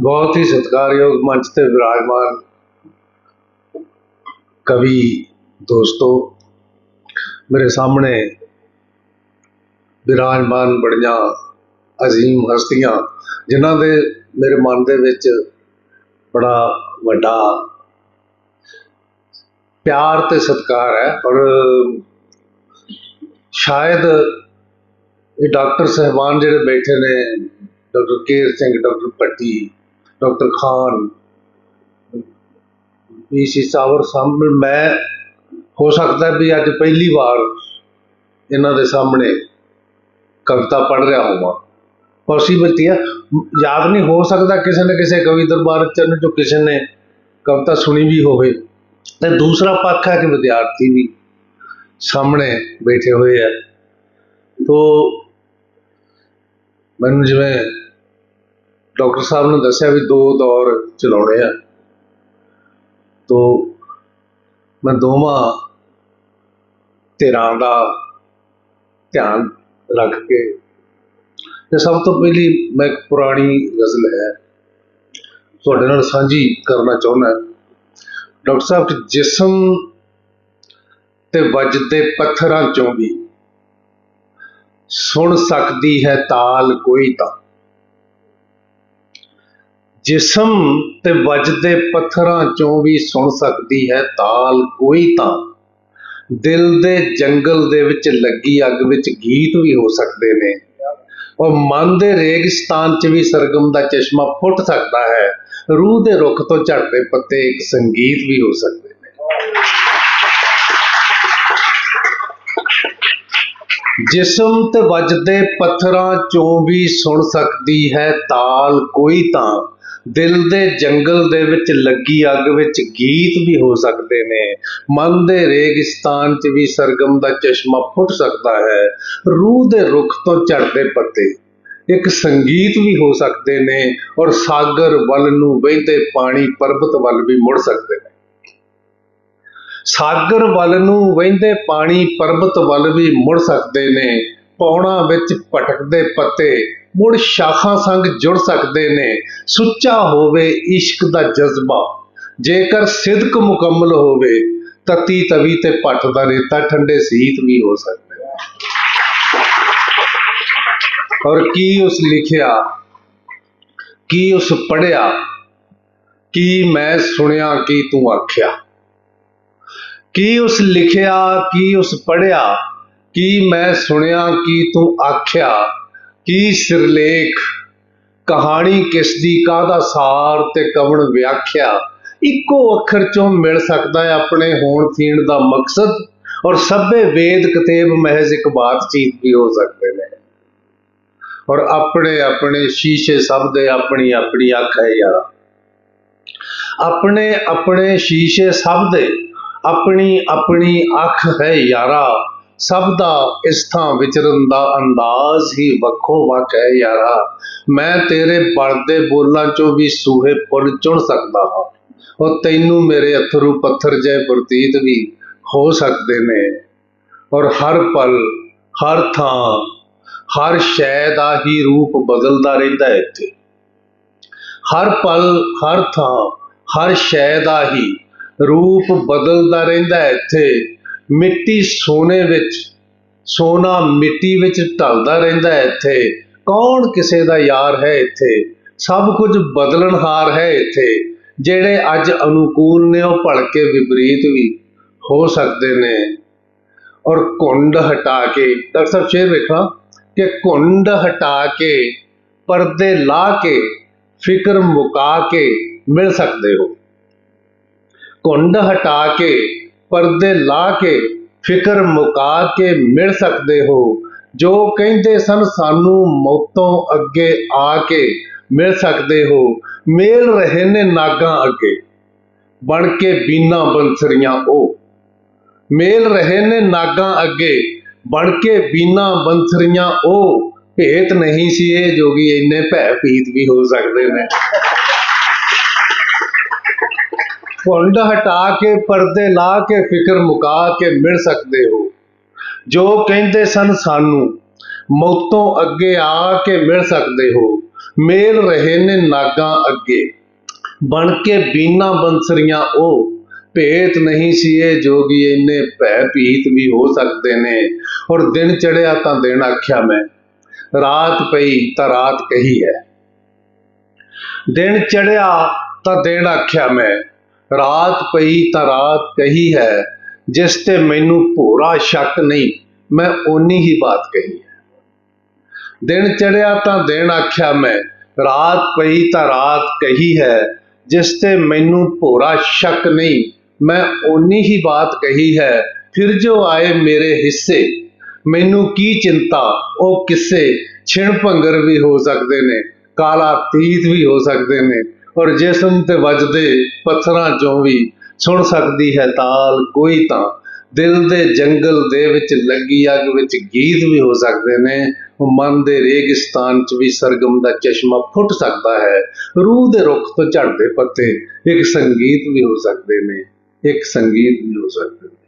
ਬਹੁਤ ਹੀ ਸਤਿਕਾਰਯੋਗ ਮੰਚ ਤੇ ਵਿਰਾਜਮਾਨ ਕਵੀ ਦੋਸਤੋ, ਮੇਰੇ ਸਾਹਮਣੇ ਵਿਰਾਜਮਾਨ ਬੜੀਆਂ ਅਜ਼ੀਮ ਹਸਤੀਆਂ, ਜਿਨ੍ਹਾਂ ਦੇ ਮੇਰੇ ਮਨ ਦੇ ਵਿੱਚ ਬੜਾ ਵੱਡਾ ਪਿਆਰ ਤੇ ਸਤਿਕਾਰ ਹੈ ਔਰ ਸ਼ਾਇਦ ਇਹ ਡਾਕਟਰ ਸਹਿਬਾਨ ਜਿਹੜੇ ਬੈਠੇ ਨੇ, doctor Kehar Singh, doctor Patti doctor Khan ਪੀਸੀ ਸਾਵਰ ਸਾਹਮਣੇ, ਮੈਂ, ਹੋ ਸਕਦਾ ਵੀ ਅੱਜ ਪਹਿਲੀ ਵਾਰ ਇਹਨਾਂ ਦੇ ਸਾਹਮਣੇ ਕਵਿਤਾ ਪੜ੍ਹ ਰਿਹਾ ਹੋਵਾਂ। ਪੋਸੀਬਿਲਟੀ ਹੈ ਯਾਦ ਨਹੀਂ ਹੋ ਸਕਦਾ ਕਿਸੇ ਨੇ ਕਿਸੇ ਕਵੀ ਦਰਬਾਰ ਚ ਜੋ ਕਿਸੇ ਨੇ ਕਵਿਤਾ ਸੁਣੀ ਵੀ ਹੋਵੇ। ਤੇ ਦੂਸਰਾ ਪੱਖ ਹੈ ਕਿ ਵਿਦਿਆਰਥੀ ਵੀ ਸਾਹਮਣੇ ਬੈਠੇ ਹੋਏ ਆ। ਤੋ ਮੈਨੂੰ ਜਿਵੇਂ ਡਾਕਟਰ ਸਾਹਿਬ ਨੇ ਦੱਸਿਆ ਵੀ ਦੋ ਦੌਰ ਚਲਾਉਣੇ ਆ। ਤੋ ਮੈਂ ਦੋਵਾਂ ਧਿਰਾਂ ਦਾ ਧਿਆਨ ਰੱਖ ਕੇ ਤੇ ਸਭ ਤੋਂ ਪਹਿਲੀ ਮੈਂ ਇੱਕ ਪੁਰਾਣੀ ਗਜ਼ਲ ਹੈ। ਤੁਹਾਡੇ ਨਾਲ ਸਾਂਝੀ ਕਰਨਾ ਚਾਹੁੰਦਾ ਡਾਕਟਰ ਸਾਹਿਬ, ਕਿ ਜਿਸਮ ਤੇ ਵੱਜਦੇ ਪੱਥਰਾਂ ਚੋਂ ਵੀ ਸੁਣ ਸਕਦੀ ਹੈ ਤਾਲ ਕੋਈ ਤਾਂ। ਜਿਸਮ ਤੇ ਵੱਜਦੇ ਪੱਥਰਾਂ ਚੋਂ ਵੀ ਸੁਣ ਸਕਦੀ ਹੈ ਤਾਲ ਕੋਈ ਤਾਂ। ਦਿਲ ਦੇ ਜੰਗਲ ਦੇ ਵਿੱਚ ਲੱਗੀ ਅੱਗ ਵਿੱਚ ਗੀਤ ਵੀ ਹੋ ਸਕਦੇ ਨੇ। ਔਰ ਮਨ ਦੇ ਰੇਗਿਸਤਾਨ 'ਚ ਵੀ ਸਰਗਮ ਦਾ ਚਸ਼ਮਾ ਫੁੱਟ ਸਕਦਾ ਹੈ। ਰੂਹ ਦੇ ਰੁੱਖ ਤੋਂ ਝੜਦੇ ਪੱਤੇ ਇੱਕ ਸੰਗੀਤ ਵੀ ਹੋ ਸਕਦੇ ਨੇ। ਜਿਸਮ ਤੇ ਵੱਜਦੇ ਪੱਥਰਾਂ ਚੋਂ ਵੀ ਸੁਣ ਸਕਦੀ ਹੈ ਤਾਲ ਕੋਈ ਤਾਂ। ਦਿਲ ਦੇ ਜੰਗਲ ਦੇ ਵਿੱਚ ਲੱਗੀ ਅੱਗ ਵਿੱਚ ਗੀਤ ਵੀ ਹੋ ਸਕਦੇ ਨੇ। ਮਨ ਦੇ ਰੇਗਿਸਤਾਨ 'ਚ ਵੀ ਸਰਗਮ ਦਾ ਚਸ਼ਮਾ ਫੁੱਟ ਸਕਦਾ ਹੈ। ਰੂਹ ਦੇ ਰੁੱਖ ਤੋਂ ਝੜਦੇ ਪੱਤੇ। ਇੱਕ ਸੰਗੀਤ ਵੀ ਹੋ ਸਕਦੇ ਨੇ ਔਰ ਸਾਗਰ ਵੱਲ ਨੂੰ ਵਹਿੰਦੇ ਪਾਣੀ ਪਰਬਤ ਵੱਲ ਵੀ ਮੁੜ ਸਕਦੇ ਨੇ। ਸਾਗਰ ਵੱਲ ਨੂੰ ਵਹਿੰਦੇ ਪਾਣੀ ਪਰਬਤ ਵੱਲ ਵੀ ਮੁੜ ਸਕਦੇ ਨੇ। ਪੌਣਾ ਵਿੱਚ ਭਟਕਦੇ ਪੱਤੇ ਮੁੜ ਸ਼ਾਖਾਂ ਸੰਗ ਜੁੜ ਸਕਦੇ ਨੇ, ਸੁੱਚਾ ਹੋਵੇ ਇਸ਼ਕ ਦਾ ਜਜ਼ਬਾ। ਜੇਕਰ ਸਿਦਕ ਮੁਕੰਮਲ ਹੋਵੇ, ਤਤੀ ਤਵੀ ਤੇ ਭੱਟ ਦਾ ਰੇਤਾ ਠੰਡੇ ਸੀਤ ਵੀ ਹੋ ਸਕਦੇ ਔਰ ਕੀ ਉਸ ਲਿਖਿਆ, ਕੀ ਉਸ ਪੜਿਆ ਕੀ ਮੈਂ ਸੁਣਿਆ, ਕੀ ਤੂੰ ਆਖਿਆ। ਕੀ ਉਸ ਲਿਖਿਆ, ਕੀ ਉਸ ਪੜਿਆ ਕੀ ਮੈਂ ਸੁਣਿਆ, ਕੀ ਤੂੰ ਆਖਿਆ। ਕੀ ਸਿਰਲੇਖ? ਕਹਾਣੀ ਕਿਸ ਦੀ ਕਾਹਦਾ ਸਾਰ ਤੇ ਕਵਣ ਵਿਆਖਿਆ? ਇੱਕੋ ਅੱਖਰ ਚੋਂ ਮਿਲ ਸਕਦਾ ਹੈ ਆਪਣੇ ਹੋਣ ਥੀਣ ਦਾ ਮਕਸਦ ਔਰ ਸਭੇ ਵੇਦ ਕਤੇਬ ਮਹਿਜ਼ ਇੱਕ ਬਾਤਚੀਤ ਵੀ ਹੋ ਸਕਦੇ ਨੇ। ਔਰ ਆਪਣੇ ਆਪਣੇ ਸ਼ੀਸ਼ੇ ਸਭ ਦੇ ਆਪਣੀ ਆਪਣੀ ਅੱਖ ਹੈ ਯਾਰਾ। ਆਪਣੇ ਆਪਣੇ ਸ਼ੀਸ਼ੇ ਸਭ ਦੇ ਆਪਣੀ ਆਪਣੀ ਅੱਖ ਹੈ ਯਾਰਾ। ਸਭ ਦਾ ਇਸ ਥਾਂ ਵਿਚਰਨ ਦਾ ਅੰਦਾਜ਼ ਹੀ ਵੱਖੋ ਵੱਖ ਹੈ ਯਾਰਾ। ਮੈਂ ਤੇਰੇ ਬਲਦੇ ਬੋਲਾਂ ਚੋਂ ਵੀ ਸੂਹੇ ਪੁੱਲ ਚੁਣ ਸਕਦਾ ਹਾਂ। ਉਹ ਤੈਨੂੰ ਮੇਰੇ ਅਥਰੂ ਪੱਥਰ ਜੈ ਪ੍ਰਤੀਤ ਵੀ ਹੋ ਸਕਦੇ ਨੇ। ਔਰ ਹਰ ਪਲ, ਹਰ ਥਾਂ, ਹਰ ਸ਼ੈ ਦਾ ਹੀ ਰੂਪ ਬਦਲਦਾ ਰਹਿੰਦਾ ਹੈ ਇੱਥੇ। ਹਰ ਪਲ, ਹਰ ਥਾਂ, ਹਰ ਸ਼ੈ ਦਾ ਹੀ ਰੂਪ ਬਦਲਦਾ ਰਹਿੰਦਾ ਹੈ ਇੱਥੇ। ਮਿੱਟੀ ਸੋਨੇ ਵਿੱਚ, ਸੋਨਾ ਮਿੱਟੀ ਵਿੱਚ ਢਲਦਾ ਰਹਿੰਦਾ ਹੈ ਇੱਥੇ। ਕੌਣ ਕਿਸੇ ਦਾ ਯਾਰ ਹੈ ਇੱਥੇ? ਸਭ ਕੁਝ ਬਦਲਣਹਾਰ ਹੈ ਇੱਥੇ। ਜਿਹੜੇ ਅੱਜ ਅਨੁਕੂਲ ਨੇ, ਉਹ ਭਲਕੇ ਵਿਪਰੀਤ ਵੀ ਹੋ ਸਕਦੇ ਨੇ। ਔਰ ਕੁੰਡ ਹਟਾ ਕੇ, ਡਾਕਟਰ ਸਾਹਿਬ ਸ਼ੇਰ ਵੇਖਣਾ ਕਿ ਕੁੰਡ ਹਟਾ ਕੇ, ਪਰਦੇ ਲਾ ਕੇ, ਫਿਕਰ ਮੁਕਾ ਕੇ ਮਿਲ ਸਕਦੇ ਹੋ। ਕੁੰਡ ਹਟਾ ਕੇ ਪਰਦੇ ਲਾ ਕੇ ਫਿਕਰ ਮੁਕਾ ਕੇ ਮਿਲ ਸਕਦੇ ਹੋ। ਜੋ ਕਹਿੰਦੇ ਸਨ, ਸਾਨੂੰ ਮੌਤੋਂ ਅੱਗੇ ਆ ਕੇ ਮਿਲ ਸਕਦੇ ਹੋ। ਮੇਲ ਰਹੇ ਨੇ ਨਾਗਾਂ ਅੱਗੇ। ਬਣ ਕੇ ਬੀਨਾ ਬੰਸਰੀਆਂ ਉਹ ਮੇਲ ਰਹੇ ਨੇ ਨਾਗਾਂ ਅੱਗੇ। ਬਣ ਕੇ ਬੀਨਾ ਬੰਸਰੀਆਂ ਉਹ ਭੇਤ ਨਹੀਂ ਸੀ ਇਹ ਜੋਗੀ, ਇੰਨੇ ਭੈ ਭੀਤ ਵੀ ਹੋ ਸਕਦੇ ਨੇ। ਘੁੰਡ ਹਟਾ ਕੇ, ਪਰਦੇ ਲਾ ਕੇ ਫਿਕਰ ਮੁਕਾ ਕੇ ਮਿਲ ਸਕਦੇ ਹੋ। ਜੋ ਕਹਿੰਦੇ ਸਨ ਸਾਨੂੰ, ਮੌਤੋਂ ਅੱਗੇ ਆ ਕੇ ਮਿਲ ਸਕਦੇ ਹੋ। ਮੇਲ ਰਹੇ ਨੇ ਨਾਗਾਂ ਅੱਗੇ। ਬਣ ਕੇ ਬੀਨਾ ਬੰਸਰੀਆਂ ਉਹ ਭੇਤ ਨਹੀਂ ਸੀ ਇਹ ਜੋਗੀ, ਇੰਨੇ ਭੈ ਭੀਤ ਵੀ ਹੋ ਸਕਦੇ ਨੇ। ਔਰ ਦਿਨ ਚੜਿਆ ਤਾਂ ਦਿਨ ਆਖਿਆ ਮੈਂ, ਰਾਤ ਪਈ ਤਾਂ ਰਾਤ ਕਹੀ ਹੈ। ਦਿਨ ਚੜਿਆ ਤਾਂ ਦਿਨ ਆਖਿਆ ਮੈਂ ਰਾਤ ਪਈ ਤਾਂ ਰਾਤ ਕਹੀ ਹੈ, ਜਿਸ ਤੇ ਮੈਨੂੰ ਭੋਰਾ ਸ਼ੱਕ ਨਹੀਂ, ਮੈਂ ਓਨੀ ਹੀ ਬਾਤ ਕਹੀ ਹੈ। ਦਿਨ ਚੜਿਆ ਤਾਂ ਦਿਨ ਆਖਿਆ ਮੈਂ, ਰਾਤ ਪਈ ਤਾਂ ਰਾਤ ਕਹੀ ਹੈ, ਜਿਸ ਤੇ ਮੈਨੂੰ ਭੋਰਾ ਸ਼ੱਕ ਨਹੀਂ, ਮੈਂ ਓਨੀ ਹੀ ਬਾਤ ਕਹੀ ਹੈ, ਫਿਰ ਜੋ ਆਏ ਮੇਰੇ ਹਿੱਸੇ, ਮੈਨੂੰ ਕੀ ਚਿੰਤਾ, ਉਹ ਕਿਸੇ, ਛਿਣ ਭੰਗਰ ਵੀ ਹੋ ਸਕਦੇ ਨੇ, ਕਾਲਾ ਤੀਤ ਵੀ ਹੋ ਸਕਦੇ ਨੇ ਔਰ ਜਿਸਮ ਤੇ ਵੱਜਦੇ ਪੱਥਰਾਂ ਚੋਂ ਵੀ ਸੁਣ ਸਕਦੀ ਹੈ ਤਾਲ ਕੋਈ ਤਾਂ। ਦਿਲ ਦੇ ਜੰਗਲ ਦੇ ਵਿੱਚ ਲੱਗੀ ਅੱਗ ਵਿੱਚ ਗੀਤ ਵੀ ਹੋ ਸਕਦੇ ਨੇ। ਮਨ ਦੇ ਰੇਗਿਸਤਾਨ 'ਚ ਵੀ ਸਰਗਮ ਦਾ ਚਸ਼ਮਾ ਫੁੱਟ ਸਕਦਾ ਹੈ। ਰੂਹ ਦੇ ਰੁੱਖ ਤੋਂ ਝੜਦੇ ਪੱਤੇ ਇੱਕ ਸੰਗੀਤ ਵੀ ਹੋ ਸਕਦੇ ਨੇ। ਇੱਕ ਸੰਗੀਤ ਵੀ ਹੋ ਸਕਦੇ ਨੇ।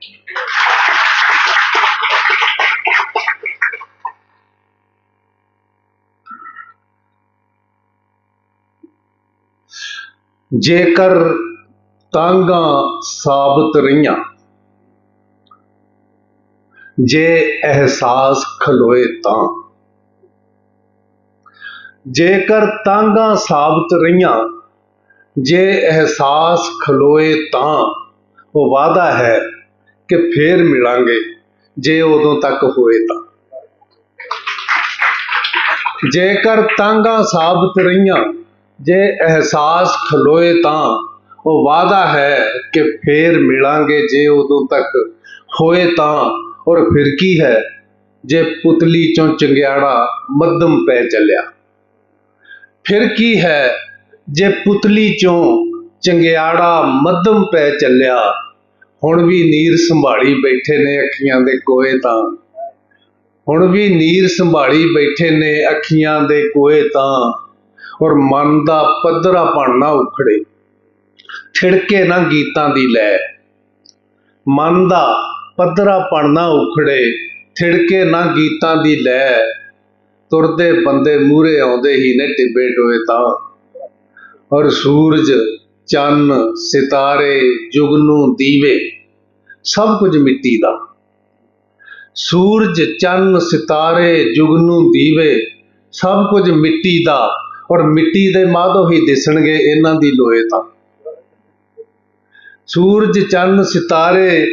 ਜੇਕਰ ਤਾਂਗਾ ਸਾਬਤ ਰਹੀਆਂ, ਜੇ ਅਹਿਸਾਸ ਖਲੋਏ ਤਾਂ। ਜੇਕਰ ਤਾਂਗਾ ਸਾਬਤ ਰਹੀਆਂ, ਜੇ ਅਹਿਸਾਸ ਖਲੋਏ ਤਾਂ, ਉਹ ਵਾਦਾ ਹੈ ਕਿ ਫੇਰ ਮਿਲਾਂਗੇ, ਜੇ ਉਦੋਂ ਤੱਕ ਹੋਏ ਤਾਂ। ਜੇਕਰ ਤਾਂਗਾ ਸਾਬਤ ਰਹੀਆਂ ਜੇ ਅਹਿਸਾਸ ਖਲੋਏ ਤਾਂ, ਉਹ ਵਾਦਾ ਹੈ ਕਿ ਫੇਰ ਮਿਲਾਂਗੇ ਜੇ ਉਦੋਂ ਤੱਕ ਹੋਏ ਤਾਂ। ਔਰ ਫਿਰ ਕੀ ਹੈ ਜੇ ਪੁਤਲੀ ਚੋਂ ਚੰਗਿਆੜਾ ਮੱਧਮ ਪੈ ਚੱਲਿਆ? ਫਿਰ ਕੀ ਹੈ ਜੇ ਪੁਤਲੀ ਚੋਂ ਚੰਗਿਆੜਾ ਮੱਧਮ ਪੈ ਚੱਲਿਆ? ਹੁਣ ਵੀ ਨੀਰ ਸੰਭਾਲੀ ਬੈਠੇ ਨੇ ਅੱਖੀਆਂ ਦੇ ਕੋਏ ਤਾਂ। ਹੁਣ ਵੀ ਨੀਰ ਸੰਭਾਲੀ ਬੈਠੇ ਨੇ ਅੱਖੀਆਂ ਦੇ ਕੋਏ ਤਾਂ। ਔਰ ਮਨ ਦਾ ਪੱਧਰਾ ਨਾ ਉਖੜੇ। ਛਿੜਕੇ ਨਾ ਗੀਤਾਂ ਦੀ ਲੈ। ਮਨ ਦਾ ਪੱਧਰਾ ਨਾ ਉਖੜੇ, ਛਿੜਕੇ ਨਾ ਗੀਤਾਂ ਦੀ ਲੈ। ਤੁਰਦੇ ਬੰਦੇ ਮੂਰੇ ਆਉਂਦੇ ਹੀ ਨੇ ਟਿੱਬੇ ਟੋਏ ਤਾਂ। ਔਰ ਸੂਰਜ, ਚੰਨ, ਸਿਤਾਰੇ, ਜੁਗਨੂ, ਦੀਵੇ, ਸਭ ਕੁਝ ਮਿੱਟੀ ਦਾ। ਸੂਰਜ, ਚੰਨ, ਸਿਤਾਰੇ, ਜੁਗਨੂ, ਦੀਵੇ, ਸਭ ਕੁਝ ਮਿੱਟੀ ਦਾ। ਔਰ ਮਿੱਟੀ ਦੇ ਮਾਧੋ ਹੀ ਦਿਸਣਗੇ ਇਹਨਾਂ ਦੀ ਲੋਏ ਤਾਂ। ਸੂਰਜ ਚੰਨ ਸਿਤਾਰੇ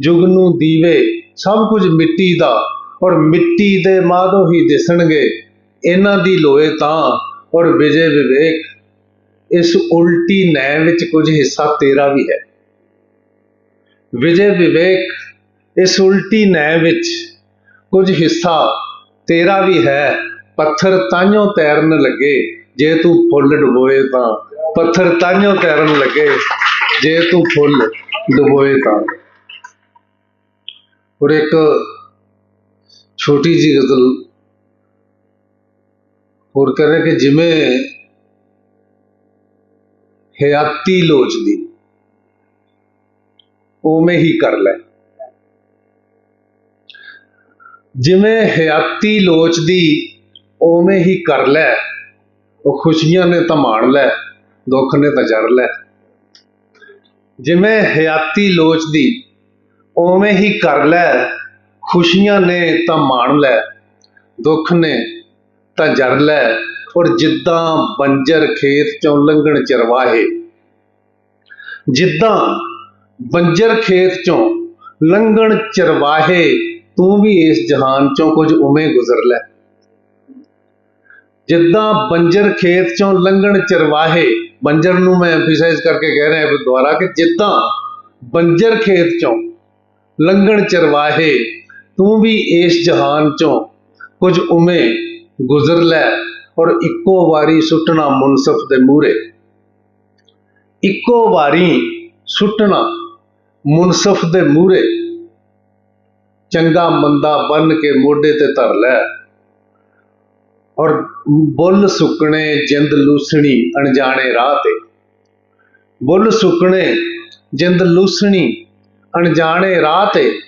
ਜੁਗਨੂ ਦੀਵੇ, ਸਭ ਕੁਝ ਮਿੱਟੀ ਦਾ ਔਰ ਮਿੱਟੀ ਦੇ ਮਾਧੋ ਹੀ ਦਿਸਣਗੇ ਇਹਨਾਂ ਦੀ ਲੋਏ ਤਾਂ ਔਰ ਵਿਜੇ ਵਿਵੇਕ। ਇਸ ਉਲਟੀ ਨੈ ਵਿੱਚ ਕੁਝ ਹਿੱਸਾ ਤੇਰਾ ਵੀ ਹੈ। ਵਿਜੇ ਵਿਵੇਕ, ਇਸ ਉਲਟੀ ਨੈ ਵਿੱਚ ਕੁਝ ਹਿੱਸਾ ਤੇਰਾ ਵੀ ਹੈ। ਪੱਥਰ ਤਾਂਿਓ ਤੈਰਨ ਲੱਗੇ, ਜੇ ਤੂੰ ਫੁੱਲ ਡੁਬੋਏ ਤਾਂ। ਪੱਥਰ ਤਾਂਿਓ ਤੈਰਨ ਲੱਗੇ, ਜੇ ਤੂੰ ਫੁੱਲ ਡੁਬੋਏ ਤਾਂ। ਔਰ ਇੱਕ ਛੋਟੀ ਜੀ ਗਜ਼ਲ ਹੋਰ ਕਹ ਰਹੇ ਕਿ ਜਿਵੇਂ ਹਯਾਤੀ ਲੋਚਦੀ ਉਵੇਂ ਹੀ ਕਰ ਲੈ। ਜਿਵੇਂ ਹਯਾਤੀ ਲੋਚਦੀ ਉਵੇਂ ਹੀ ਕਰ ਲੈ। ਉਹ ਖੁਸ਼ੀਆਂ ਨੇ ਤਾਂ ਮਾਣ ਲੈ, ਦੁੱਖ ਨੇ ਤਾਂ ਜਰ ਲੈ। ਜਿਵੇਂ ਹਯਾਤੀ ਲੋਚਦੀ ਉਵੇਂ ਹੀ ਕਰ ਲੈ, ਖੁਸ਼ੀਆਂ ਨੇ ਤਾਂ ਮਾਣ ਲੈ, ਦੁੱਖ ਨੇ ਤਾਂ ਜਰ ਲੈ, ਔਰ ਜਿੱਦਾਂ ਬੰਜਰ ਖੇਤ ਚੋਂ ਲੰਘਣ ਚਰਵਾਹੇ, ਜਿੱਦਾਂ ਬੰਜਰ ਖੇਤ ਚੋਂ ਲੰਘਣ ਚਰਵਾਹੇ, ਤੂੰ ਵੀ ਇਸ ਜਹਾਨ ਚੋਂ ਕੁਝ ਉਵੇਂ ਗੁਜ਼ਰ ਲੈ। ਜਿੱਦਾਂ ਬੰਜਰ ਖੇਤ ਚੋਂ ਲੰਘਣ ਚਰਵਾਹੇ, ਬੰਜਰ ਨੂੰ ਮੈਂ ਐਮਫਸਾਈਜ਼ ਕਰਕੇ ਕਹਿ ਰਿਹਾ ਹਾਂ ਦੁਆਰਾ ਕਿ ਜਿੱਦਾਂ ਬੰਜਰ ਖੇਤ ਚੋਂ ਲੰਘਣ ਚਰਵਾਹੇ, ਤੂੰ ਵੀ ਇਸ ਜਹਾਨ ਚੋਂ ਕੁਝ ਉਵੇਂ ਗੁਜ਼ਰ ਲੈ ਔਰ ਇੱਕੋ ਵਾਰੀ ਸੁੱਟਣਾ ਮੁਨਸਫ ਦੇ ਮੂਹਰੇ। ਇੱਕੋ ਵਾਰੀ ਸੁੱਟਣਾ ਮੁਨਸਫ ਦੇ ਮੂਹਰੇ। ਚੰਗਾ ਮੰਦਾ ਬੰਨ ਕੇ ਮੋਢੇ ਤੇ ਧਰ ਲੈ। ਔਰ ਬੁੱਲ ਸੁੱਕਣੇ ਜਿੰਦ ਲੂਸਣੀ ਅਣਜਾਣੇ ਰਾਹ ਤੇ। ਬੁੱਲ ਸੁੱਕਣੇ ਜਿੰਦ ਲੂਸਣੀ ਅਣਜਾਣੇ ਰਾਹ ਤੇ।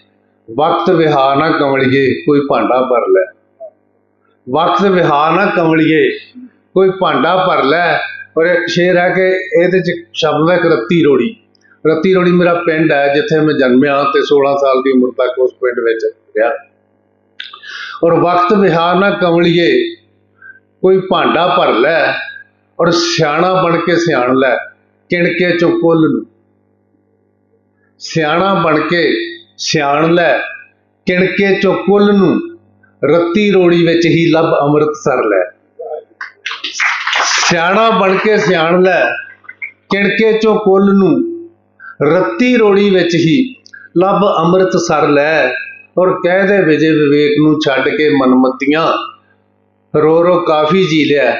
ਵਕਤ ਵਿਹਾਰ ਨਾ ਕਮਲੀਏ ਕੋਈ ਭਾਂਡਾ ਭਰ ਲੈ। ਵਕਤ ਵਿਹਾਰ ਨਾ ਕਮਲੀਏ ਕੋਈ ਭਾਂਡਾ ਭਰ ਲੈ। ਔਰ ਸ਼ੇਰ ਹੈ ਕਿ ਇਹਦੇ ਚ ਸ਼ਬਦ ਹੈ ਇੱਕ ਰੱਤੀ ਰੋੜੀ। ਰੱਤੀ ਰੋੜੀ ਮੇਰਾ ਪਿੰਡ ਹੈ, ਜਿੱਥੇ ਮੈਂ ਜਨਮਿਆ ਤੇ 16 ਸਾਲ ਦੀ ਉਮਰ ਤੱਕ ਉਸ ਪਿੰਡ ਵਿੱਚ ਰਿਹਾ। ਔਰ ਵਕਤ ਵਿਹਾਰ ਨਾ ਕਮਲੀਏ ਕੋਈ ਭਾਂਡਾ ਭਰ ਲੈ ਔਰ ਸਿਆਣਾ ਬਣ ਕੇ ਸਿਆਣ ਲੈ ਕਿਣਕੇ ਚੋਂ ਕੁੱਲ ਨੂੰ? ਸਿਆਣਾ ਬਣ ਕੇ ਸਿਆਣ ਲੈ ਕਿਣਕੇ ਚੋਂ ਕੁੱਲ ਨੂੰ? ਰੱਤੀ ਰੋੜੀ ਵਿੱਚ ਹੀ ਲੱਭ ਅੰਮ੍ਰਿਤ ਸਰ ਲੈ। ਸਿਆਣਾ ਬਣ ਕੇ ਸਿਆਣ ਲੈ ਕਿਣਕੇ ਚੋਂ ਕੁੱਲ ਨੂੰ? ਰੱਤੀ ਰੋੜੀ ਵਿੱਚ ਹੀ ਲੱਭ ਅੰਮ੍ਰਿਤ ਸਰ ਲੈ ਔਰ ਕਹਿ ਦੇ ਵਿਜੇ ਵਿਵੇਕ ਨੂੰ ਛੱਡ ਕੇ ਮਨਮਤੀਆਂ। ਰੋ ਰੋ ਕਾਫੀ ਜੀ ਲਿਆ,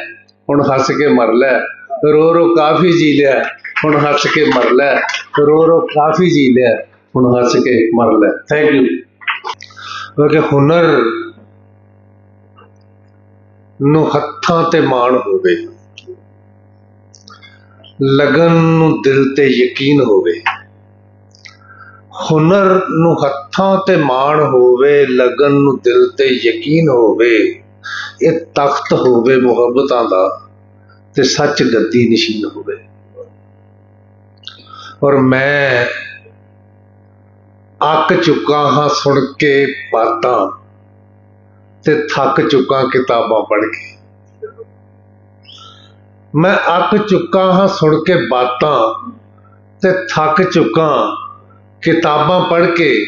ਹੁਣ ਹੱਸ ਕੇ ਮਰ ਲੈ। ਰੋ ਰੋ ਕਾਫੀ ਜੀ ਲਿਆ, ਹੁਣ ਹੱਸ ਕੇ ਮਰ ਲੈ। ਰੋ ਰੋ ਕਾਫੀ ਜੀ ਲਿਆ, ਹੁਣ ਹੱਸ ਕੇ ਮਰ ਲੈ। ਥੈਂਕ ਯੂ ਕਿਉਂਕਿ ਹੁਨਰ ਨੂੰ ਹੱਥਾਂ ਤੇ ਮਾਣ ਹੋਵੇ, ਲਗਨ ਨੂੰ ਦਿਲ ਤੇ ਯਕੀਨ ਹੋਵੇ, ਹੁਨਰ ਨੂੰ ਹੱਥਾਂ ਤੇ ਮਾਣ ਹੋਵੇ, ਲਗਨ ਨੂੰ ਦਿਲ ਤੇ ਯਕੀਨ ਹੋਵੇ। ਇਹ ਤਖਤ ਹੋਵੇ ਮੁਹੱਬਤਾਂ ਦਾ ਤੇ ਸੱਚ ਗੱਦੀ ਨਸ਼ੀਨ ਹੋਵੇ। ਔਰ ਮੈਂ ਅੱਕ ਚੁੱਕਾ ਹਾਂ ਸੁਣ ਕੇ ਬਾਤਾਂ ਤੇ ਥੱਕ ਚੁੱਕਾ ਕਿਤਾਬਾਂ ਪੜ੍ਹ ਕੇ। ਮੈਂ ਅੱਕ ਚੁੱਕਾ ਹਾਂ ਸੁਣ ਕੇ ਬਾਤਾਂ ਤੇ ਥੱਕ ਚੁੱਕਾ ਕਿਤਾਬਾਂ ਪੜ੍ਹ ਕੇ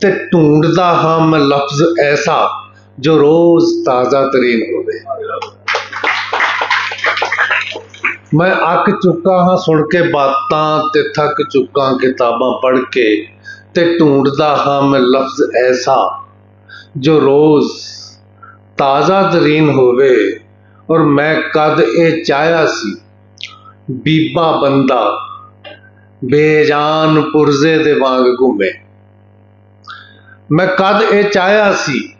ਤੇ ਢੂੰਡਦਾ ਹਾਂ ਮੈਂ ਲਫ਼ਜ਼ ਐਸਾ ਜੋ ਰੋਜ਼ ਤਾਜ਼ਾ ਤਰੀਨ ਹੋਵੇ। ਮੈਂ ਅੱਕ ਚੁੱਕਾ ਹਾਂ, ਸੁਣ ਕੇ ਬਾਤਾਂ ਤੇ ਥੱਕ ਚੁੱਕਾ ਕਿਤਾਬਾਂ ਪੜ੍ਹ ਕੇ ਤੇ ਢੂੰਡਦਾ ਹਾਂ ਮੈਂ ਲਫ਼ਜ਼ ਐਸਾ ਜੋ ਰੋਜ਼ ਤਾਜ਼ਾ ਤਰੀਨ ਹੋਵੇ ਔਰ ਮੈਂ ਕਦ ਇਹ ਚਾਹਿਆ ਸੀ। ਬੀਬਾ ਬੰਦਾ ਬੇਜਾਨ ਪੁਰਜ਼ੇ ਦੇ ਵਾਂਗ ਘੁੰਮੇ। ਮੈਂ ਕਦ ਇਹ ਚਾਹਿਆ ਸੀ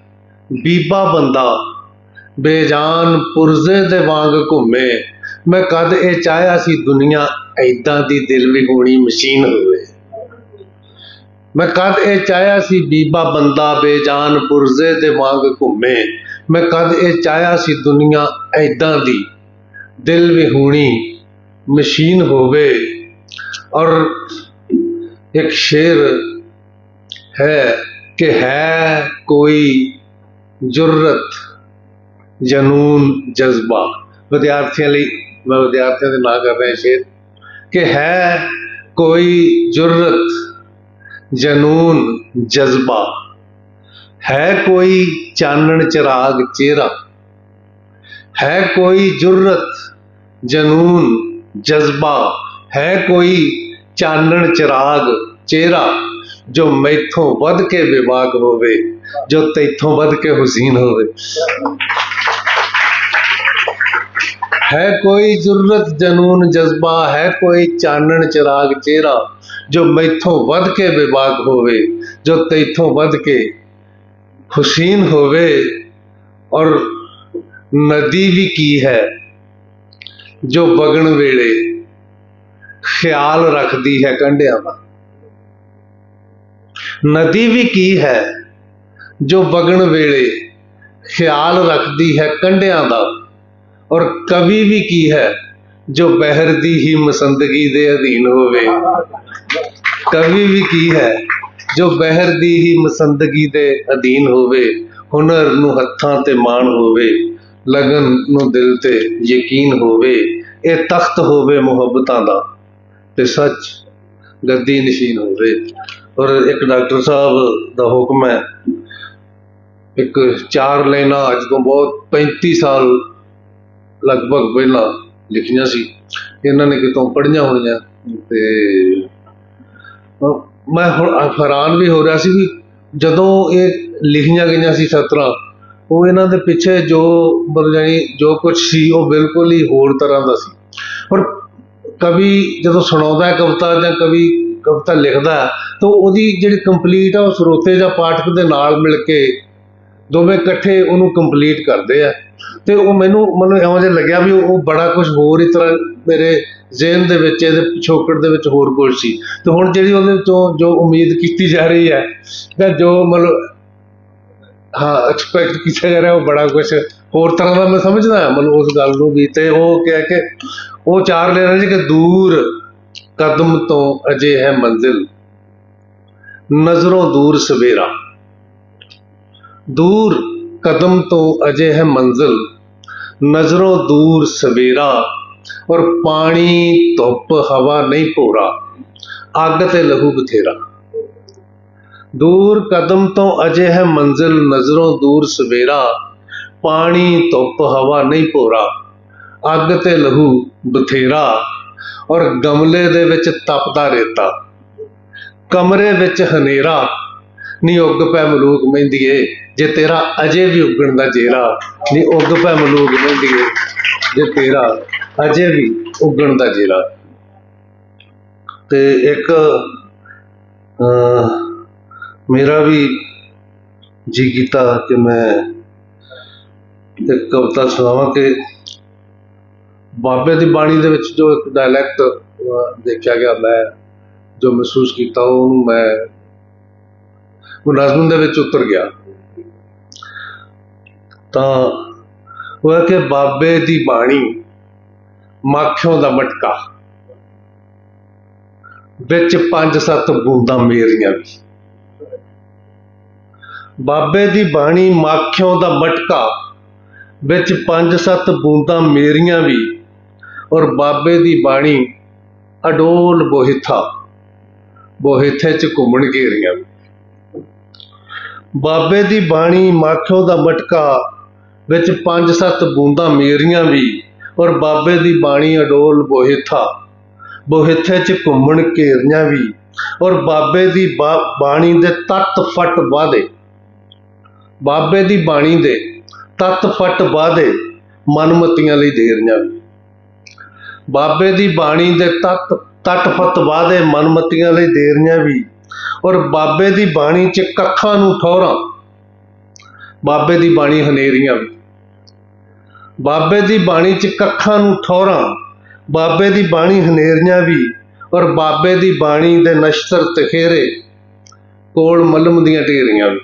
ਬੀਬਾ ਬੰਦਾ, ਬੇਜਾਨ ਪੁਰਜ਼ੇ ਦੇ ਵਾਂਗ ਘੁੰਮੇ। ਮੈਂ ਕਦ ਇਹ ਚਾਹਿਆ ਸੀ ਦੁਨੀਆ ਐਦਾਂ ਦੀ ਦਿਲ ਵੀ ਹੋਣੀ ਮਸ਼ੀਨ ਹੋਵੇ। ਮੈਂ ਕਦ ਇਹ ਚਾਹਿਆ ਸੀ ਬੀਬਾ ਬੰਦਾ, ਬੇਜਾਨ ਪੁਰਜ਼ੇ ਦੇ ਵਾਂਗ ਘੁੰਮੇ। ਮੈਂ ਕਦ ਇਹ ਚਾਹਿਆ ਸੀ ਦੁਨੀਆ ਐਦਾਂ ਦੀ ਦਿਲ ਵੀ ਹੋਣੀ ਮਸ਼ੀਨ ਹੋਵੇ। ਔਰ ਇੱਕ ਸ਼ੇਰ ਹੈ ਕਿ ਹੈ ਕੋਈ ਜੁਰਤ ਜਨੂਨ ਜਜ਼ਬਾ ਵਿਦਿਆਰਥੀਆਂ ਲਈ ਮੈਂ ਵਿਦਿਆਰਥੀਆਂ ਦੇ ਨਾਂ ਕਰ ਰਿਹਾ ਸ਼ੇਰ ਕਿ ਹੈ ਕੋਈ ਜੁਰਤ ਜਨੂਨ ਜਜ਼ਬਾ ਹੈ ਕੋਈ ਚਾਨਣ ਚਿਰਾਗ ਚਿਹਰਾ ਹੈ ਕੋਈ ਜੁਰਤ ਜਨੂਨ ਜਜ਼ਬਾ ਹੈ ਕੋਈ ਚਾਨਣ ਚਿਰਾਗ ਚਿਹਰਾ ਜੋ ਮੈਥੋਂ ਵੱਧ ਕੇ ਵਿਵਾਕ ਹੋਵੇ, ਜੋ ਤੈਥੋਂ ਵੱਧ ਕੇ ਹੁਸੀਨ ਹੋਵੇ। ਹੈ ਕੋਈ ਜ਼ਰੂਰਤ ਜਨੂਨ ਜਜ਼ਬਾ, ਹੈ ਕੋਈ ਚਾਨਣ ਚਿਰਾਗ ਚਿਹਰਾ, ਜੋ ਮੈਥੋਂ ਵੱਧ ਕੇ ਵਿਵਾਕ ਹੋਵੇ, ਜੋ ਤੈਥੋਂ ਵੱਧ ਕੇ ਹੁਸੀਨ ਹੋਵੇ। ਔਰ ਨਦੀ ਵੀ ਕੀ ਹੈ, ਜੋ ਬਗਣ ਵੇਲੇ ਖਿਆਲ ਰੱਖਦੀ ਹੈ ਕੰਢਿਆਂ ਦਾ ਨਦੀ ਵੀ ਕੀ ਹੈ ਜੋ ਵਗਣ ਵੇਲੇ ਖਿਆਲ ਰੱਖਦੀ ਹੈ ਕੰਢਿਆਂ ਦਾ? ਔਰ ਕਵੀ ਵੀ ਕੀ ਹੈ ਜੋ ਬਹਿਰ ਦੀ ਹੀ ਮਸੰਦਗੀ ਦੇ ਅਧੀਨ ਹੋਵੇ? ਕਵੀ ਵੀ ਕੀ ਹੈ ਜੋ ਬਹਿਰ ਦੀ ਹੀ ਮਸੰਦਗੀ ਦੇ ਅਧੀਨ ਹੋਵੇ? ਹੁਨਰ ਨੂੰ ਹੱਥਾਂ ਤੇ ਮਾਣ ਹੋਵੇ? ਲਗਨ ਨੂੰ ਦਿਲ ਤੇ ਯਕੀਨ ਹੋਵੇ? ਇਹ ਤਖਤ ਹੋਵੇ ਮੁਹੱਬਤਾਂ ਦਾ ਤੇ ਸੱਚ ਗੱਦੀ ਨਸ਼ੀਨ ਹੋਵੇ। ਔਰ ਇੱਕ ਡਾਕਟਰ ਸਾਹਿਬ ਦਾ ਹੁਕਮ ਹੈ, ਇੱਕ ਚਾਰ ਲਾਈਨਾਂ ਅੱਜ ਤੋਂ ਬਹੁਤ 35 ਸਾਲ ਲਗਭਗ ਪਹਿਲਾਂ ਲਿਖੀਆਂ ਸੀ, ਇਹਨਾਂ ਨੇ ਕਿਤੋਂ ਪੜ੍ਹੀਆਂ ਹੋਣੀਆਂ ਤੇ ਮੈਂ ਹੁਣ ਹੈਰਾਨ ਵੀ ਹੋ ਰਿਹਾ ਸੀ ਵੀ ਜਦੋਂ ਇਹ ਲਿਖੀਆਂ ਗਈਆਂ ਸੀ ਸਤਰਾਂ, ਉਹ ਇਹਨਾਂ ਦੇ ਪਿੱਛੇ ਜੋ ਮਤਲਬ ਜਾਣੀ ਜੋ ਕੁਝ ਸੀ ਉਹ ਬਿਲਕੁਲ ਹੀ ਹੋਰ ਤਰ੍ਹਾਂ ਦਾ ਸੀ। ਪਰ ਕਵੀ ਜਦੋਂ ਸੁਣਾਉਂਦਾ ਕਵਿਤਾ ਜਾਂ ਕਵੀ ਕਵਿਤਾ ਲਿਖਦਾ ਤਾਂ ਉਹਦੀ ਜਿਹੜੀ ਕੰਪਲੀਟ ਆ, ਉਹ ਸਰੋਤੇ ਜਾਂ ਪਾਠਕ ਦੇ ਨਾਲ ਮਿਲ ਕੇ ਦੋਵੇਂ ਇਕੱਠੇ ਉਹਨੂੰ ਕੰਪਲੀਟ ਕਰਦੇ ਆ। ਤੇ ਉਹ ਮੈਨੂੰ ਮੈਨੂੰ ਐਵੇਂ ਜਿਹਾ ਲੱਗਿਆ ਵੀ ਉਹ ਬੜਾ ਕੁਝ ਹੋਰ ਹੀ ਤਰ੍ਹਾਂ ਮੇਰੇ ਜ਼ਿਹਨ ਦੇ ਵਿੱਚ, ਇਹਦੇ ਪਿਛੋਕੜ ਦੇ ਵਿੱਚ ਹੋਰ ਕੁਝ ਸੀ। ਤੇ ਹੁਣ ਜਿਹੜੀ ਉਹਦੇ ਤੋਂ ਜੋ ਉਮੀਦ ਕੀਤੀ ਜਾ ਰਹੀ ਹੈ, ਜਾਂ ਜੋ ਮਤਲਬ, ਹਾਂ ਐਕਸਪੈਕਟ ਕੀਤਾ ਜਾ ਰਿਹਾ, ਉਹ ਬੜਾ ਕੁਝ ਹੋਰ ਤਰ੍ਹਾਂ ਦਾ ਮੈਂ ਸਮਝਦਾ ਮਤਲਬ ਉਸ ਗੱਲ ਨੂੰ ਵੀ ਤੇ ਉਹ ਕਿਹਾ ਕਿ, ਉਹ ਚਾਰ ਲੈ ਰਹੇ ਸੀ ਕਿ ਦੂਰ ਕਦਮ ਤੋਂ ਅਜੇ ਹੈ ਮੰਜ਼ਿਲ ਨਜ਼ਰੋਂ ਦੂਰ ਸਵੇਰਾ ਦੂਰ ਕਦਮ ਤੋਂ ਅਜੇ ਹੈ ਮੰਜ਼ਿਲ ਨਜ਼ਰੋਂ ਦੂਰ ਸਵੇਰਾ ਔਰ ਪਾਣੀ ਧੁੱਪ ਹਵਾ ਨਹੀਂ ਭੋਰਾ ਅੱਗ ਤੇ ਲਹੂ ਬਥੇਰਾ ਦੂਰ ਕਦਮ ਤੋਂ ਅਜੇ ਹੈ ਮੰਜ਼ਿਲ ਨਜ਼ਰੋਂ ਦੂਰ ਸਵੇਰਾ ਪਾਣੀ ਧੁੱਪ ਹਵਾ ਨਹੀਂ ਭੋਰਾ ਅੱਗ ਤੇ ਲਹੂ ਬਥੇਰਾ ਔਰ ਗਮਲੇ ਦੇ ਵਿੱਚ ਤਪਦਾ ਰੇਤਾ। ਕਮਰੇ ਵਿੱਚ ਹਨੇਰਾ। ਨੀ ਉੱਗ ਪੈ ਮਲੂਕ ਮਹਿੰਦੀਏ ਜੇ ਤੇਰਾ ਅਜੇ ਵੀ ਉੱਗਣ ਦਾ ਜੇਰਾ। ਨੀ ਉੱਗ ਪੈ ਮਲੂਕ ਮਹਿੰਦੀਏ ਜੇ ਤੇਰਾ ਅਜੇ ਵੀ ਉੱਗਣ ਦਾ ਜੇਰਾ। ਤੇ ਇੱਕ ਅਹ, ਮੇਰਾ ਵੀ ਜੀ ਕੀਤਾ ਕਿ ਮੈਂ ਇੱਕ ਕਵਿਤਾ ਸੁਣਾਵਾਂ ਕਿ ਬਾਬੇ ਦੀ ਬਾਣੀ ਦੇ ਵਿੱਚ ਜੋ ਇੱਕ ਡਾਇਲੈਕਟ ਦੇਖਿਆ ਗਿਆ, ਮੈਂ ਜੋ ਮਹਿਸੂਸ ਕੀਤਾ, ਉਹਨੂੰ ਮੈਂ ਉਹ ਨਜ਼ਮ ਦੇ ਵਿੱਚ ਉਤਰ ਗਿਆ। ਤਾਂ ਉਹ ਹੈ ਕਿ ਬਾਬੇ ਦੀ ਬਾਣੀ ਮਾਖਿਓਂ ਦਾ ਮਟਕਾ, ਵਿੱਚ ਪੰਜ ਸੱਤ ਬੂੰਦਾਂ ਮੇਰੀਆਂ ਵੀ। ਬਾਬੇ ਦੀ ਬਾਣੀ ਮਾਖਿਓਂ ਦਾ ਮਟਕਾ, ਵਿੱਚ ਪੰਜ ਸੱਤ ਬੂੰਦਾਂ ਮੇਰੀਆਂ ਵੀ। ਔਰ ਬਾਬੇ ਦੀ ਬਾਣੀ ਅਡੋਲ ਬੋਹਿਥਾ, ਬੋਹਿਥੇ ਚ ਘੁੰਮਣ ਘੇਰੀਆਂ। ਵੀ ਬਾਬੇ ਦੀ ਬਾਣੀ ਮਾਖਿਓ ਦਾ ਮਟਕਾ, ਵਿੱਚ ਪੰਜ ਸੱਤ ਬੂੰਦਾਂ ਮੇਰੀਆਂ ਵੀ, ਔਰ ਬਾਬੇ ਦੀ ਬਾਣੀ ਅਡੋਲ ਬੋਹਿਥਾ, ਬੋਹਿਥੇ ਚ ਘੁੰਮਣ ਘੇਰੀਆਂ ਵੀ, ਔਰ ਬਾਬੇ ਦੀ ਬਾਣੀ ਦੇ ਤੱਤ ਫਟ ਵਾਦੇ ਬਾਬੇ ਦੀ ਬਾਣੀ ਦੇ ਤੱਤ ਫਟ ਵਾਦੇ ਮਨਮਤੀਆਂ ਲਈ ਦੇਰੀਆਂ ਵੀ। ਬਾਬੇ ਦੀ ਬਾਣੀ ਦੇ ਤੱਤ ਤੱਟ ਫਟ ਵਾਦੇ ਮਨਮਤੀਆਂ ਲਈ ਦੇਰੀਆਂ ਵੀ। ਔਰ ਬਾਬੇ ਦੀ ਬਾਣੀ ਚ ਕੱਖਾਂ ਨੂੰ ਠੋਰਾਂ। ਬਾਬੇ ਦੀ ਬਾਣੀ ਹਨੇਰੀਆਂ ਵੀ। ਬਾਬੇ ਦੀ ਬਾਣੀ ਚ ਕੱਖਾਂ ਨੂੰ ਠੋਰਾਂ। ਬਾਬੇ ਦੀ ਬਾਣੀ ਹਨੇਰੀਆਂ ਵੀ। ਔਰ ਬਾਬੇ ਦੀ ਬਾਣੀ ਦੇ ਨਸ਼ਤਰ ਤਖੇਰੇ। ਕੋਲ ਮਲਮ ਦੀਆਂ ਢੇਰੀਆਂ ਵੀ।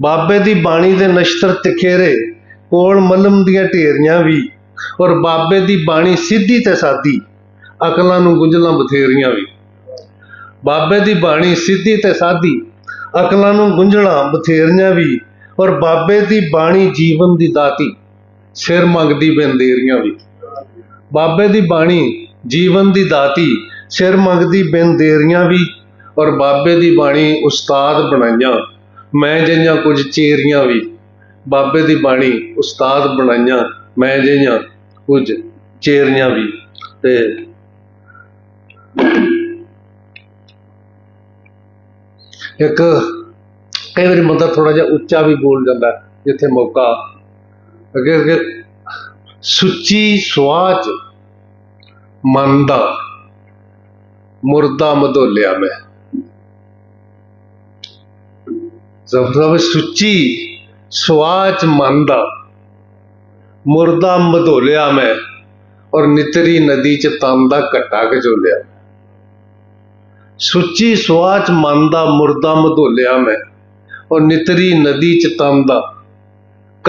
ਬਾਬੇ ਦੀ ਬਾਣੀ ਦੇ ਨਸ਼ਤਰ ਤਖੇਰੇ। ਕੋਲ ਮਲਮ ਦੀਆਂ ਢੇਰੀਆਂ ਵੀ। ਔਰ ਬਾਬੇ ਦੀ ਬਾਣੀ ਸਿੱਧੀ ਤੇ ਸਾਦੀ। ਅਕਲਾਂ ਨੂੰ ਗੁੰਝਲਾਂ ਬਥੇਰੀਆਂ ਵੀ। ਬਾਬੇ ਦੀ ਬਾਣੀ ਸਿੱਧੀ ਤੇ ਸਾਦੀ, ਅਕਲਾਂ ਨੂੰ ਗੁੰਝਲਾਂ ਬਥੇਰੀਆਂ ਵੀ ਔਰ ਬਾਬੇ ਦੀ ਬਾਣੀ ਜੀਵਨ ਦੀ ਦਾਤੀ, ਸਿਰ ਮੰਗਦੀ ਬੰਦੇਰੀਆਂ ਵੀ। ਬਾਬੇ ਦੀ ਬਾਣੀ ਜੀਵਨ ਦੀ ਦਾਤੀ, ਸਿਰ ਮੰਗਦੀ ਬੰਦੇਰੀਆਂ ਵੀ ਔਰ ਬਾਬੇ ਦੀ ਬਾਣੀ ਉਸਤਾਦ ਬਣਾਈਆਂ, ਮੈਂ ਜਿਹੀਆਂ ਕੁਝ ਚੇਰੀਆਂ ਵੀ। ਬਾਬੇ ਦੀ ਬਾਣੀ ਉਸਤਾਦ ਬਣਾਈਆਂ ਮੈਂ ਜਿਹੀਆਂ ਕੁਝ ਚੇਰੀਆਂ ਵੀ ਤੇ ਇੱਕ ਕਈ ਵਾਰੀ ਬੰਦਾ ਥੋੜਾ ਜਿਹਾ ਉੱਚਾ ਵੀ ਬੋਲ ਜਾਂਦਾ ਜਿੱਥੇ ਮੌਕਾ ਅੱਗੇ ਅੱਗੇ ਸੁੱਚੀ ਸਵਾਚ ਮਨ ਦਾ ਮੁਰਦਾ ਮਧੋਲਿਆ ਮੈਂ। ਜ਼ਬਰਦਸਤ ਸੁੱਚੀ ਸਵਾਚ ਮਨ ਦਾ ਮੁਰਦਾ ਮਧੋਲਿਆ ਮੈਂ ਔਰ ਨਿਤਰੀ ਨਦੀ ਚ ਤਨ ਦਾ ਘਟਾ ਘਚੋਲਿਆ ਸੁੱਚੀ ਸਵਾਚ ਮਨ ਦਾ ਮੁਰਦਾ ਮਧੋਲਿਆ ਮੈਂ ਔਰ ਨਿਤਰੀ ਨਦੀ ਚ ਤਨ ਦਾ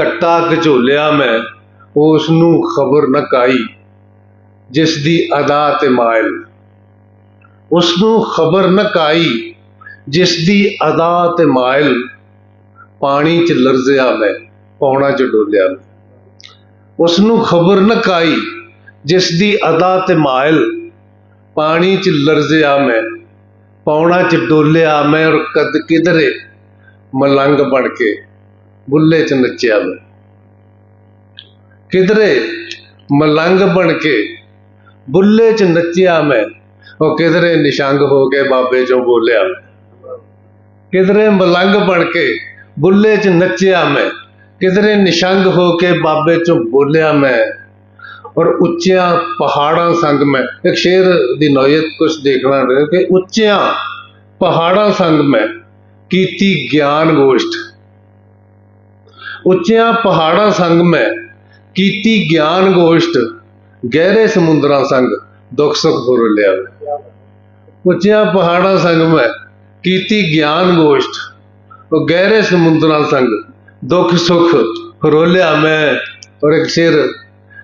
ਘਟਾ ਘਚੋਲਿਆ ਮੈਂ ਉਸ ਨੂੰ ਖਬਰ ਨਾ ਕਾਈ ਜਿਸ ਦੀ ਅਦਾ ਤੇ ਮਾਇਲ। ਉਸ ਨੂੰ ਖਬਰ ਨਾ ਕਾਈ ਜਿਸ ਦੀ ਅਦਾ ਤੇ ਮਾਇਲ, ਪਾਣੀ ਚ ਲਰਜ਼ਿਆ ਮੈਂ, ਪੌਣਾ ਚ ਡੋਲਿਆ ਮੈਂ। ਉਸ ਨੂੰ ਖਬਰ ਨਾ ਕਾਈ ਜਿਸ ਦੀ ਅਦਾ ਤੇ ਮਾਇਲ। ਪਾਣੀ ਚ ਲਰਜ਼ਿਆ ਮੈਂ, ਪੌਣਾ ਚ ਡੋਲਿਆ ਮੈਂ ਔਰ ਕਦ ਕਿਧਰੇ ਮਲੰਗ ਬਣ ਕੇ, ਬੁੱਲੇ ਚ ਨੱਚਿਆ ਮੈਂ। ਕਿਧਰੇ ਮਲੰਗ ਬਣ ਕੇ, ਬੁੱਲੇ ਚ ਨੱਚਿਆ ਮੈਂ, ਉਹ ਕਿਧਰੇ ਨਿਸ਼ੰਗ ਹੋ ਕੇ ਬਾਬੇ ਚੋਂ ਬੋਲਿਆ ਕਿਧਰੇ ਮਲੰਗ ਬਣ ਕੇ, ਬੁੱਲੇ ਚ ਨੱਚਿਆ ਮੈਂ ਕਿਧਰੇ ਨਿਸ਼ੰਗ ਹੋ ਕੇ ਬਾਬੇ ਚੋਂ ਬੋਲਿਆ ਮੈਂ ਔਰ ਉੱਚਿਆਂ ਪਹਾੜਾਂ ਸੰਗ ਮੈਂ। ਇੱਕ ਸ਼ੇਰ ਦੀ ਨੋਇਤ ਕੁਝ ਦੇਖਣਾ ਹੈ ਕਿ ਉੱਚਿਆਂ ਪਹਾੜਾਂ ਸੰਗ ਮੈਂ ਕੀਤੀ ਗਿਆਨ ਗੋਸ਼ਟ। ਉੱਚਿਆਂ ਪਹਾੜਾਂ ਸੰਗ ਮੈਂ ਕੀਤੀ ਗਿਆਨ ਗੋਸ਼ਟ, ਗਹਿਰੇ ਸਮੁੰਦਰਾਂ ਸੰਗ ਦੁੱਖ ਸੁੱਖ ਹੋਰ ਲਿਆ। ਉੱਚਿਆਂ ਪਹਾੜਾਂ ਸੰਗ ਮੈਂ ਕੀਤੀ ਗਿਆਨ ਗੋਸ਼ਟ, ਉਹ ਗਹਿਰੇ ਸਮੁੰਦਰਾਂ ਸੰਗ ਦੁੱਖ ਸੁੱਖ ਰੋਲਿਆ ਮੈਂ ਔਰ ਇੱਕ ਸ਼ੇਰ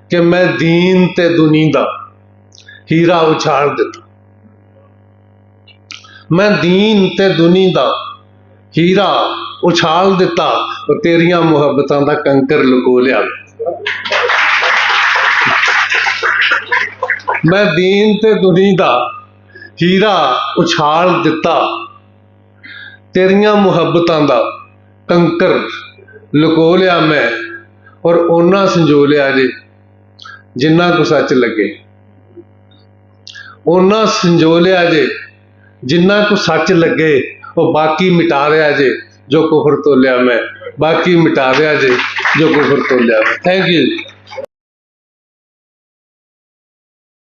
ਕਿ ਮੈਂ ਦੀਨ ਤੇ ਦੁਨੀ ਦਾ ਹੀਰਾ ਉਛਾਲ ਦਿੱਤਾ। ਮੈਂ ਦੀਨ ਤੇ ਦੁਨੀ ਦਾ ਹੀਰਾ ਉਛਾਲ ਦਿੱਤਾ ਉਹ ਤੇਰੀਆਂ ਮੁਹੱਬਤਾਂ ਦਾ ਕੰਕਰ ਲੁਕੋ ਲਿਆ। ਮੈਂ ਦੀਨ ਤੇ ਦੁਨੀ ਦਾ ਹੀਰਾ ਉਛਾਲ ਦਿੱਤਾ। ਤੇਰੀਆਂ ਮੁਹੱਬਤਾਂ ਦਾ ਕੰਕਰ ਲੁਕੋ ਲਿਆ ਮੈਂ ਔਰ ਉਹਨਾਂ ਸੰਜੋ ਲਿਆ ਜੇ, ਜਿੰਨਾ ਕੋ ਸੱਚ ਲੱਗੇ। ਉਹਨਾਂ ਸੰਜੋ ਲਿਆ ਜੇ, ਜਿੰਨਾ ਕੋ ਸੱਚ ਲੱਗੇ, ਉਹ ਬਾਕੀ ਮਿਟਾ ਰਿਹਾ ਜੇ, ਜੋ ਕੁਫਰ ਤੋਲਿਆ ਮੈਂ। ਬਾਕੀ ਮਿਟਾ ਰਿਹਾ ਜੇ, ਜੋ ਕੁਫਰ ਤੋਲਿਆ ਮੈਂ। Thank you